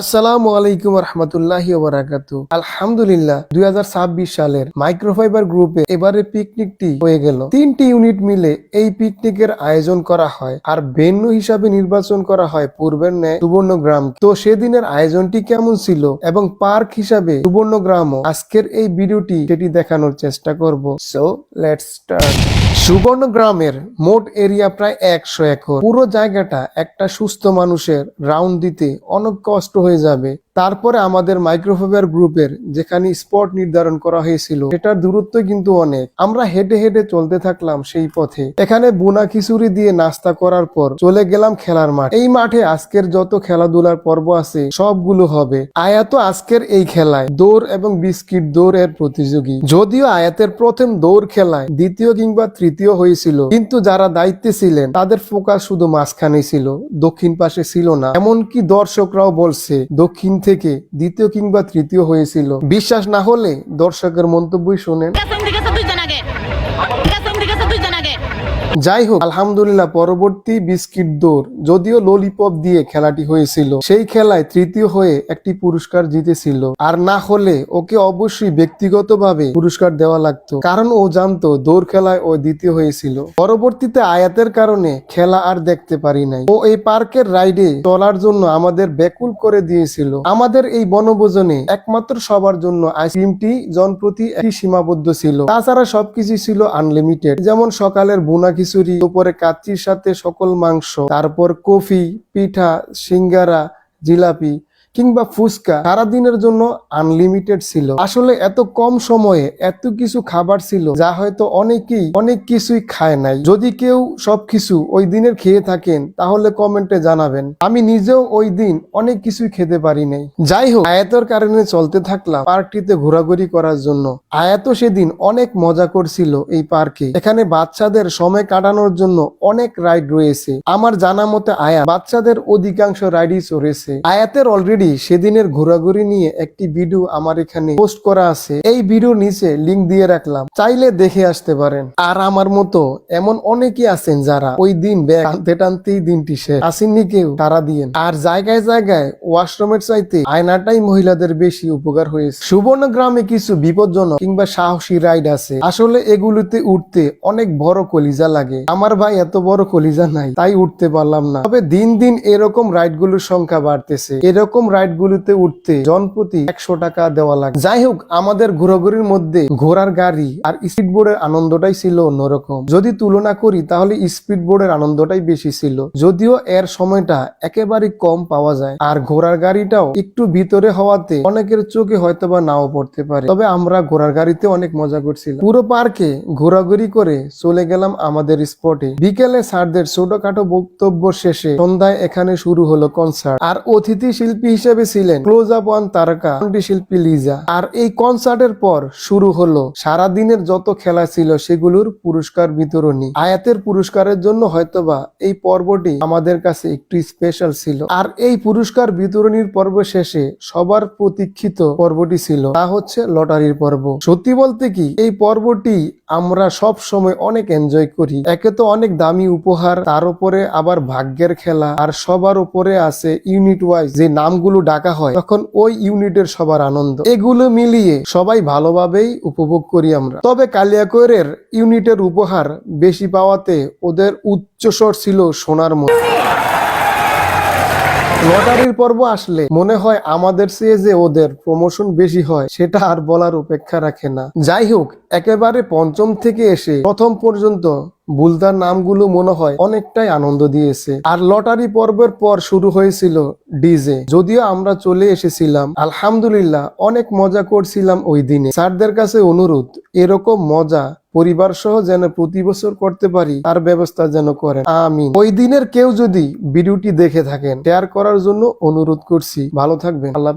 আসসালামু আলাইকুম রহমতুল্লাহি ওবরাকাতু আলহামদুলিল্লাহ, দুই সালের মাইক্রোফাইবার গ্রুপে এবারে পিকনিকটি হয়ে গেল। তিনটি ইউনিট মিলে এই পিকনিকের আয়োজন করা হয় আর ভেন্যু হিসাবে নির্বাচন করা হয় পূর্বের ন্যায় সুবর্ণগ্রাম তো সেদিনের আয়োজনটি কেমন ছিল এবং পার্ক হিসাবে সুবর্ণগ্রামও? আজকের এই ভিডিওটি সেটি দেখানোর চেষ্টা করব। সো লেটস স্টার্ট সুবর্ণগ্রামের মোট এরিয়া প্রায় একশো একর। পুরো জায়গাটা একটা সুস্থ মানুষের রাউন্ড দিতে অনেক কষ্ট হয়ে যাবে। তারপরে আমাদের মাইক্রোফাইবার গ্রুপের যেখানে স্পট নির্ধারণ করা হয়েছিল এটার দূরত্ব কিন্তু অনেক। আমরা হেঁটে হেঁটে চলতে থাকলাম সেই পথে। এখানে বুনা খিচুড়ি দিয়ে নাস্তা করার পর চলে গেলাম খেলার মাঠ। এই মাঠে আজকের যত খেলাধুলার পর্ব আছে, সবগুলো হবে। আয়াত আজকের এই খেলায়, দৌড় এবং বিস্কিট দৌড় এর প্রতিযোগী। যদিও আয়াতের প্রথম দৌড় খেলায় দ্বিতীয় কিংবা তৃতীয় হয়েছিল, কিন্তু যারা দায়িত্বে ছিলেন, তাদের ফোকাস শুধু মাঝখানে ছিল, দক্ষিণ পাশে ছিল না। এমনকি দর্শকরাও বলছে, দক্ষিণ থেকে দ্বিতীয় কিংবা তৃতীয় হয়েছিল। বিশ্বাস না হলে দর্শকের মন্তব্যই শোনেন। যাই হোক, আলহামদুলিল্লাহ, পরবর্তী বিস্কিট দৌড়, যদিও ললিপপ দিয়ে খেলাটি হয়েছিল, সেই খেলায় তৃতীয় হয়ে একটি পুরস্কার জিতেছিল। আর না হলে ওকে অবশ্যই ব্যক্তিগতভাবে পুরস্কার দেওয়া লাগতো, কারণ ও জানতো দৌড় খেলায় ও দ্বিতীয় হয়েছিল। পরবর্তীতে আয়াতের কারণে খেলা আর দেখতে পারি নাই। ও এই পার্কের রাইডে চলার জন্য আমাদের ব্যাকুল করে দিয়েছিল। আমাদের এই বনভোজনে একমাত্র সবার জন্য আইসক্রিমটি জনপ্রতি একটি সীমাবদ্ধ ছিল। তাছাড়া সবকিছু ছিল আনলিমিটেড যেমন সকালের বুনা খিচুড়ি উপরে কাচ্চির সাথে সকল মাংস তারপর কফি পিঠা সিঙ্গারা জিলাপি কিংবা ফুচকা সারাদিনের জন্য আনলিমিটেড ছিল। আসলে এত কম সময়ে এত কিছু খাবার ছিল যা হয়তো অনেকেই অনেক কিছুই খায় নাই। যদি কেউ সবকিছু ওই দিনের খেয়ে থাকেন, তাহলে কমেন্টে জানাবেন। আমি নিজেও ওই দিন অনেক কিছুই খেতে পারি নাই। যাই হোক, আয়াতের কারণে চলতে থাকলাম পার্কটিতে ঘোরাঘুরি করার জন্য। আয়াত সেদিন অনেক মজা করছিল এই পার্কে। এখানে বাচ্চাদের সময় কাটানোর জন্য অনেক রাইড রয়েছে। আমার জানা মতে আয়া বাচ্চাদের অধিকাংশ রাইডই চড়েছে। আয়াতের অলরেডি সেদিনের ঘোরাঘুরি নিয়ে একটি ভিডিও আমার এখানে পোস্ট করা আছে। এই ভিডিও নিচে লিংক দিয়ে রাখলাম। চাইলে দেখে আসতে পারেন। আর আমার মতো এমন অনেকেই আছেন যারা ওই দিন ব্যাগ টানতে টানতেই দিনটি শেষ। আসেননি কেউ তারা দিয়েন। আর জায়গায় জায়গায় ওয়াশরুমের চাইতে আয়নাটাই মহিলাদের বেশি উপকার হয়েছে। সুবর্ণ গ্রামে কিছু বিপজ্জনক কিংবা সাহসী রাইড আছে। আসলে এগুলোতে উঠতে অনেক বড় কলিজা লাগে। আমার ভাই এত বড় কলিজা নাই, তাই উঠতে পারলাম না। তবে দিন দিন এরকম রাইডগুলোর সংখ্যা বাড়তেছে। এরকম রাইড গুলোতে উঠতে জনপ্রতি একশো টাকা দেওয়া লাগে। যাই হোক আমাদের ঘোরাঘুরির মধ্যে ঘোড়ার গাড়ি আর স্পিড বোর্ডের আনন্দটাই ছিল অন্যরকম। যদি তুলনা করি, তাহলে স্পিড বোর্ডের আনন্দটাই বেশি ছিল। যদিও এর সময়টা একেবারে কম পাওয়া যায়। আর ঘোড়ার গাড়িটাও একটু ভিতরে হওয়াতে অনেকের চোখে হয়তো বা নাও পড়তে পারে। তবে আমরা ঘোড়ার গাড়িতে অনেক মজা করছিলাম। পুরো পার্কে ঘোরাঘুরি করে চলে গেলাম আমাদের স্পটে। বিকেলে স্যারদের ছোটখাটো বক্তব্য শেষে সন্ধ্যায় এখানে শুরু হলো কনসার্ট। আর অতিথি শিল্পী হিসেবে ছিলেন ক্লোজ আপ ওয়ান তারকা শিল্পী লিজা। আর এই কনসার্টের পর শুরু হলো সারা দিনের যত খেলা ছিল সেগুলোর পুরস্কার বিতরণী। আয়াতের পুরস্কারের জন্য হয়তোবা এই পর্বটি আমাদের কাছে একটু স্পেশাল ছিল। আর এই পুরস্কার বিতরণীর পর্ব শেষে সবার প্রতীক্ষিত পর্বটি ছিল, তা হচ্ছে লটারির পর্ব। সত্যি বলতে কি, এই পর্বটি আমরা সব সময় অনেক এনজয় করি। একে তো অনেক দামি উপহার, তার উপরে আবার ভাগ্যের খেলা, আর সবার উপরে আছে ইউনিট ওয়াইজ যে নামগুলো ডাকা হয়, তখন ওই ইউনিটের সবার আনন্দ। এগুলো মিলিয়ে সবাই ভালোভাবেই উপভোগ করি আমরা। তবে কালিয়াকৈরের ইউনিটের উপহার বেশি পাওয়াতে ওদের উচ্চস্বর ছিল সোনার মতো। লটারির পর্ব আসলে মনে হয় আমাদের চেয়ে যে ওদের প্রমোশন বেশি হয়, সেটা আর বলার উপেক্ষা রাখে না। যাই হোক, একেবারে পঞ্চম থেকে এসে প্রথম পর্যন্ত বুলদার নামগুলো মনে হয় অনেকটাই আনন্দ দিয়েছে। আর লটারি পর্বের পর শুরু হয়েছিল ডিজে। যদিও আমরা চলে এসেছিলাম, আলহামদুলিল্লাহ অনেক মজা করছিলাম ওই দিনে। স্যারদের কাছে অনুরোধ, এরকম মজা পরিবার সহ যেন প্রতি বছর করতে পারি, তার ব্যবস্থা যেন করেন। আমি ওই দিনের কেউ যদি ভিডিওটি দেখে থাকেন, শেয়ার করার জন্য অনুরোধ করছি। ভালো থাকবেন। আল্লাহ